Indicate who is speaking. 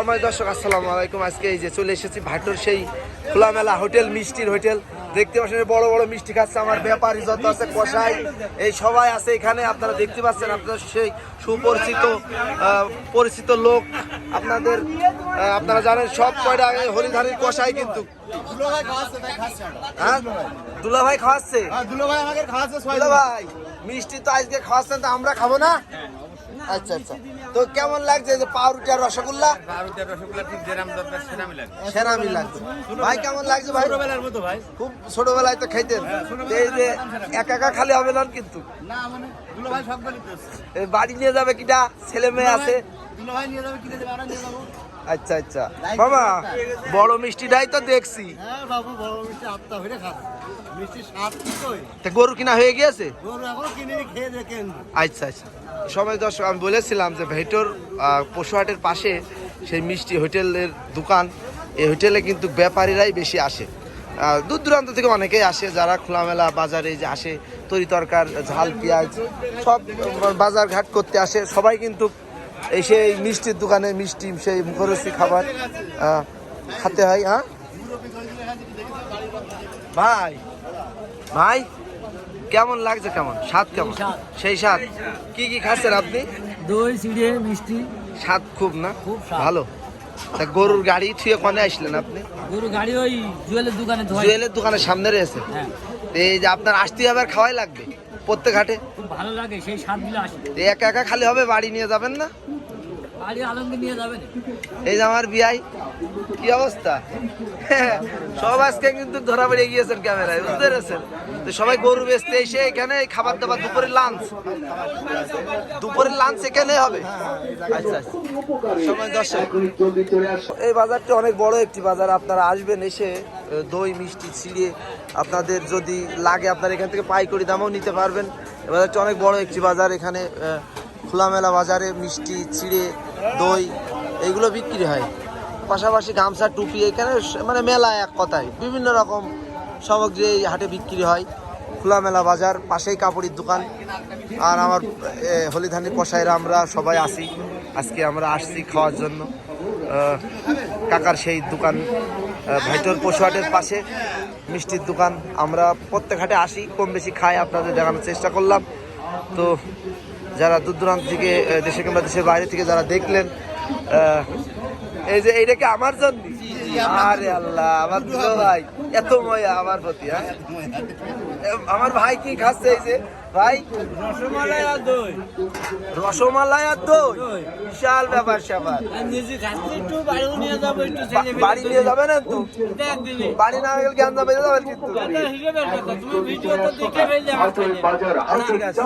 Speaker 1: সময় দর্শক আসসালামু আলাইকুম। আজকে এই যে চলে এসেছি ভাটোর সেই খোলামেলা হোটেল মিষ্টির হোটেল। দেখতে পাচ্ছেন বড় বড় মিষ্টি খাচ্ছে আমার ব্যাপারী যত আছে কষাই। এই সবাই আছে এখানে আপনারা দেখতে পাচ্ছেন আপনাদের সেই সুপরিচিত পরিচিত লোক। আপনাদের আপনারা জানেন সব কয়টা আগে হরিধানির কষাই কিন্তু। হ্যাঁ? দুলা ভাই খাওয়াচ্ছে?
Speaker 2: হ্যাঁ, ভাই আমাকে খাওয়াচ্ছে
Speaker 1: দুলা ভাই মিষ্টি তো আজকে খাওয়াচ্ছেন তো আমরা খাব না? আচ্ছা আচ্ছা। তো কেমন লাগছে যে পাউরুটি আর রসগোল্লা?
Speaker 3: ভারতের রসগোল্লা ঠিক যেরাম দরকার সেরামই লাগছে
Speaker 1: সেরামই লাগছে ভাই কেমন লাগছে ভাই?
Speaker 3: ছোটবেলার মতো ভাই।
Speaker 1: খুব ছোটবেলায় তো খাইতেন। এই যে একা একা খালি হবে না কিন্তু?
Speaker 2: না মানে দুলো ভাই সব
Speaker 1: বাড়ি নিয়ে যাবে কিটা ছেলে মেয়ে আছে?
Speaker 2: দুলো ভাই নিয়ে যাবে কিটা দেবে আমরা নিয়ে যাব।
Speaker 1: আচ্ছা আচ্ছা। মামা বড় মিষ্টিটাই তো দেখছি।
Speaker 2: হ্যাঁ বাবু বড় মিষ্টি আত্মা হয়ে খাচ্ছে মিষ্টি স্বাদ
Speaker 1: তা গরু কিনা হয়ে গিয়েছে?
Speaker 2: গরু এখনও কিনে খেয়ে দেখেন
Speaker 1: আচ্ছা আচ্ছা। সময় দর্শক আমি বলেছিলাম যে ভেটর পশুহাটের পাশে সেই মিষ্টি হোটেলের দোকান এই হোটেলে কিন্তু ব্যাপারীরাই বেশি আসে। দূর দূরান্ত থেকে অনেকেই আসে যারা খোলামেলা বাজারে যে আসে তরি তরকার ঝাল পেঁয়াজ সব বাজার ঘাট করতে আসে। সবাই কিন্তু এই সেই মিষ্টির দোকানে মিষ্টি সেই মুখরসি খাবার খাতে হয় হ্যাঁ? ভাই ভাই কেমন লাগছে কেমন? স্বাদ কেমন? সেই স্বাদ। কি কি খাচ্ছেন আপনি?
Speaker 4: দই চিড়ে মিষ্টি।
Speaker 1: স্বাদ খুব না?
Speaker 4: খুব
Speaker 1: ভালো। তা গরুর গাড়ি থুয়ে কনে আসলেন আপনি?
Speaker 4: গরু গাড়ি ওই জুয়েলের দোকানে
Speaker 1: জুয়েলের দোকানের সামনে রয়েছে?
Speaker 4: হ্যাঁ।
Speaker 1: এই যে আপনার আসতে হবে খাওয়াই লাগবে? প্রত্যেক হাটে।
Speaker 4: খুব ভালো লাগে সেই দিলে আসে।
Speaker 1: একা একা খালি হবে বাড়ি নিয়ে যাবেন না?
Speaker 4: বাড়ি আলমকে নিয়ে যাবেন।
Speaker 1: এই যে আমার বিয়াই কি অবস্থা? সব আজকে কিন্তু ধরা পড়ে গিয়েছেন ক্যামেরায় বুঝতে পেরেছেন? তো সবাই গরু বেচতে এসে এখানে খাবার দাবার দুপুরের লাঞ্চ দুপুরের লাঞ্চ এখানে হবে? আচ্ছা আচ্ছা। সময় দর্শক এই বাজারটি অনেক বড় একটি বাজার আপনারা আসবেন এসে দই, মিষ্টি ছিঁড়ে আপনাদের যদি লাগে আপনারা এখান থেকে পাইকারি দামও নিতে পারবেন। এবার হচ্ছে অনেক বড় একটি বাজার এখানে খোলামেলা বাজারে মিষ্টি, চিড়ে, দই, এইগুলো বিক্রি হয়। পাশাপাশি গামছা, টুপি, এখানে মানে মেলা এক কথায়। বিভিন্ন রকম সামগ্রী এই হাটে বিক্রি হয়। খোলামেলা বাজার, পাশেই কাপড়ের দোকান। আর আমার হলিধানি কষাইরা আমরা সবাই আসি। আজকে আমরা আসছি খাওয়ার জন্য। কাকার সেই দোকান ভাইটোর পশুহাটের পাশে মিষ্টির দোকান। আমরা প্রত্যেক হাটে আসি কম বেশি খাই আপনাদের দেখানোর চেষ্টা করলাম। তো যারা দূর দূরান্ত থেকে দেশে কিংবা দেশের বাইরে থেকে যারা দেখলেন এই যে এইটাকে আমার জন্য? আরে আল্লাহ আমার দুলো ভাই। এত ময়া আমার প্রতি হ্যাঁ? আমার ভাই কি খাচ্ছে এই যে? ভাই
Speaker 4: রসমালাই আর দই।
Speaker 1: রসমালাই আর দই? বিশাল ব্যাপার স্যাপার।
Speaker 4: আর নিজে খাচ্ছি একটু বাড়িও নিয়ে যাব একটু
Speaker 1: বাড়ি নিয়ে যাবে না তো?
Speaker 4: দেখ
Speaker 1: বাড়ি না গেলে জ্ঞান যাবে যাবে কিন্তু? ঠিক আছে।